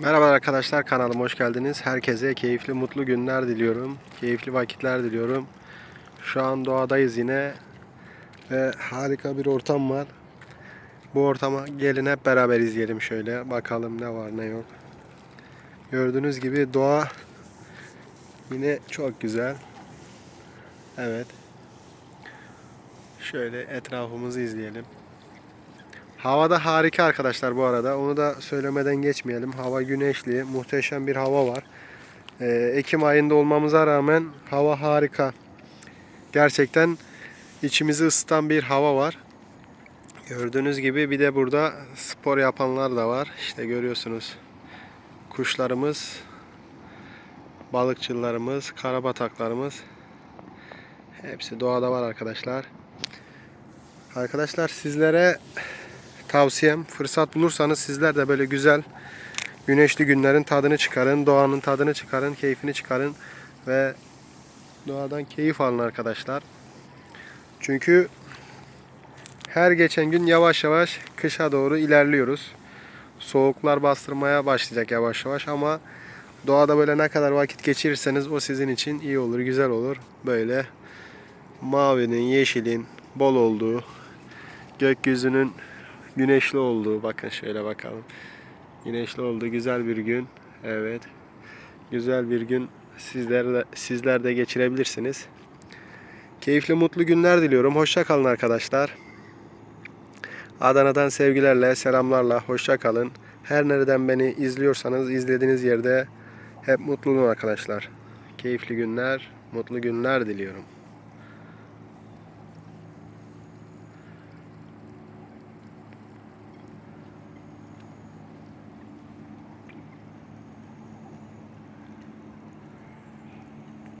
Merhaba arkadaşlar kanalıma hoş geldiniz. Herkese keyifli mutlu günler diliyorum. Keyifli vakitler diliyorum. Şu an doğadayız yine. Ve harika bir ortam var. Bu ortama gelin hep beraber izleyelim şöyle. Bakalım ne var ne yok. Gördüğünüz gibi doğa yine çok güzel. Evet. Şöyle etrafımızı izleyelim. Hava da harika arkadaşlar bu arada. Onu da söylemeden geçmeyelim. Hava güneşli, muhteşem bir hava var. Ee, Ekim ayında olmamıza rağmen hava harika. Gerçekten içimizi ısıtan bir hava var. Gördüğünüz gibi bir de burada spor yapanlar da var. İşte görüyorsunuz. Kuşlarımız, balıkçılarımız, karabataklarımız hepsi doğada var arkadaşlar. Arkadaşlar sizlere tavsiyem fırsat bulursanız sizler de böyle güzel güneşli günlerin tadını çıkarın, doğanın tadını çıkarın, keyfini çıkarın ve doğadan keyif alın arkadaşlar. Çünkü her geçen gün yavaş yavaş kışa doğru ilerliyoruz. Soğuklar bastırmaya başlayacak yavaş yavaş ama doğada böyle ne kadar vakit geçirirseniz o sizin için iyi olur, güzel olur. Böyle mavinin, yeşilin bol olduğu, gökyüzünün güneşli olduğu bakın şöyle bakalım. Güneşli olduğu güzel bir gün. Evet. Güzel bir gün sizler de, sizler de geçirebilirsiniz. Keyifli mutlu günler diliyorum. Hoşça kalın arkadaşlar. Adana'dan sevgilerle, selamlarla hoşça kalın. Her nereden beni izliyorsanız izlediğiniz yerde hep mutlu olun arkadaşlar. Keyifli günler, mutlu günler diliyorum.